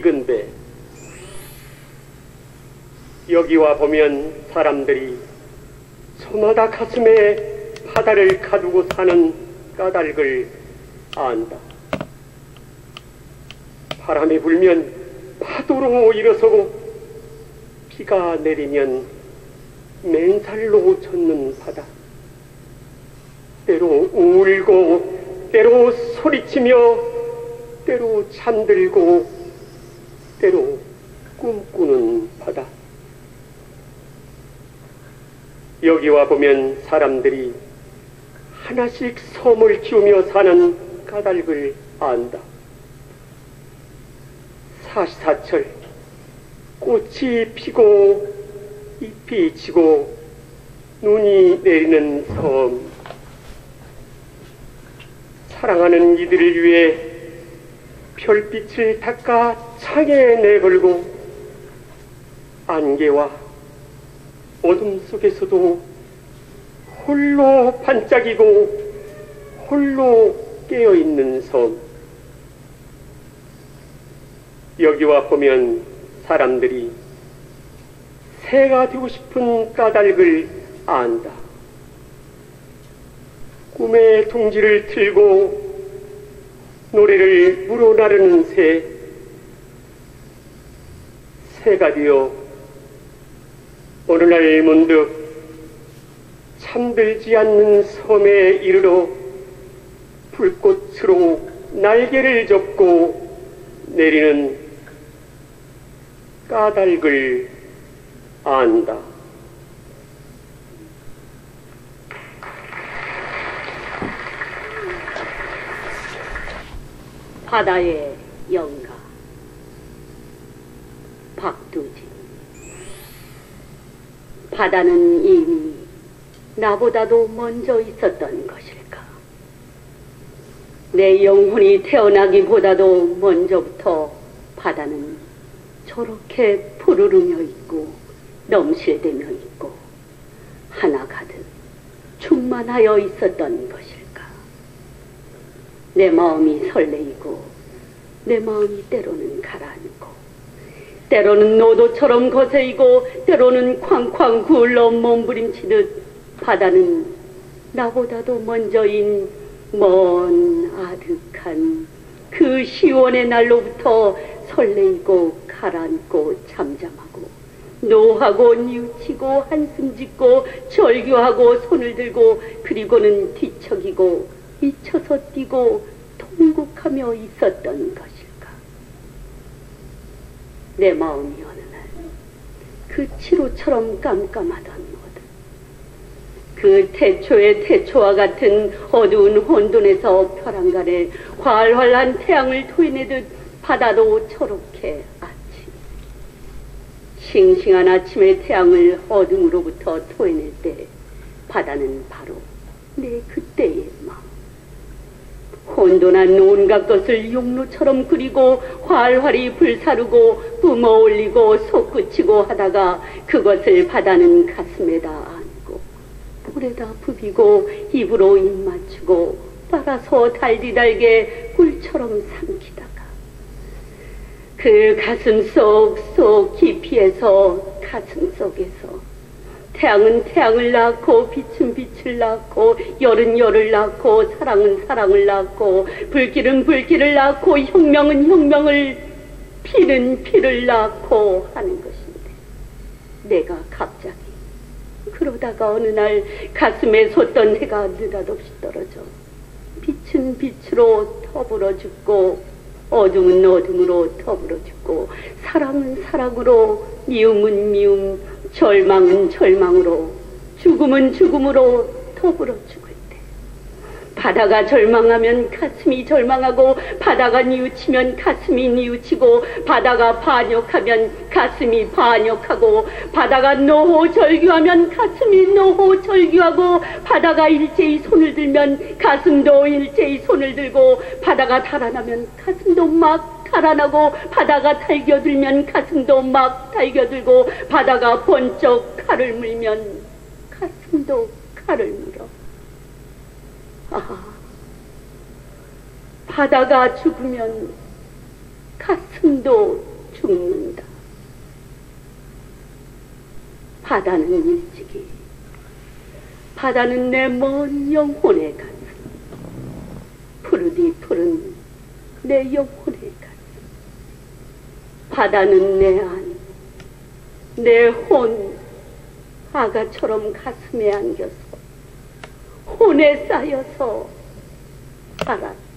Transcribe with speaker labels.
Speaker 1: 이근데 여기와 보면 사람들이 저마다 가슴에 바다를 가두고 사는 까닭을 안다. 바람이 불면 파도로 일어서고 비가 내리면 맨살로 젖는 바다. 때로 울고 때로 소리치며 때로 잠들고 때로 꿈꾸는 바다. 여기와 보면 사람들이 하나씩 섬을 키우며 사는 까닭을 안다. 사시사철 꽃이 피고 잎이 지고 눈이 내리는 섬. 사랑하는 이들을 위해 별빛을 닦아 창에 내걸고 안개와 어둠 속에서도 홀로 반짝이고 홀로 깨어있는 섬. 여기와 보면 사람들이 새가 되고 싶은 까닭을 안다. 꿈의 둥지를 틀고 노래를 물어 나르는 새, 새가 되어 어느 날 문득 잠들지 않는 섬에 이르러 불꽃으로 날개를 접고 내리는 까닭을 안다.
Speaker 2: 바다의 영가. 박두진. 바다는 이미 나보다도 먼저 있었던 것일까? 내 영혼이 태어나기보다도 먼저부터 바다는 저렇게 푸르르며 있고 넘실대며 있고 하나 가득 충만하여 있었던 것일까 내 마음이 설레이고 내 마음이 때로는 가라앉고 때로는 노도처럼 거세이고 때로는 쾅쾅 굴러 몸부림치듯 바다는 나보다도 먼저인 먼 아득한 그 시원의 날로부터 설레이고 가라앉고 잠잠하고 노하고 뉘우치고 한숨 짓고 절규하고 손을 들고 그리고는 뒤척이고 미쳐서 뛰고 통곡하며 있었던 것일까? 내 마음이 어느 날 그 치로처럼 깜깜하던 어둠, 그 태초의 태초와 같은 어두운 혼돈에서 벼랑간에 활활한 태양을 토해내듯 바다도 저렇게 아침, 싱싱한 아침의 태양을 어둠으로부터 토해낼 때 바다는 바로 내 그때의 마음. 혼돈한 온갖 것을 용로처럼 그리고 활활히 불사르고 뿜어올리고 솟구치고 하다가 그것을 바다는 가슴에다 안고 볼에다 부비고 입으로 입 맞추고 빨아서 달디달게 꿀처럼 삼키다가 그 가슴 속 속 깊이에서 가슴 속에서 태양은 태양을 낳고 빛은 빛을 낳고 열은 열을 낳고 사랑은 사랑을 낳고 불길은 불길을 낳고 혁명은 혁명을 피는 피를 낳고 하는 것인데 내가 갑자기 그러다가 어느 날 가슴에 솟던 해가 느닷없이 떨어져 빛은 빛으로 터불어 죽고 어둠은 어둠으로 터불어 죽고 사랑은 사랑으로 미움은 미움 절망은 절망으로 죽음은 죽음으로 더불어 죽을 때. 바다가 절망하면 가슴이 절망하고 바다가 뉘우치면 가슴이 뉘우치고 바다가 반역하면 가슴이 반역하고 바다가 노호 절규하면 가슴이 노호 절규하고 바다가 일제히 손을 들면 가슴도 일제히 손을 들고 바다가 달아나면 가슴도 막 달아나고 바다가 달겨들면 가슴도 막 달겨들고 바다가 번쩍 칼을 물면 가슴도 칼을 물어. 아, 바다가 죽으면 가슴도 죽는다. 바다는 일찍이 바다는 내 먼 영혼의 가슴 푸르디 푸른 내 영혼의 가슴 바다는 내 안, 내 혼, 아가처럼 가슴에 안겨서 혼에 쌓여서 살았다.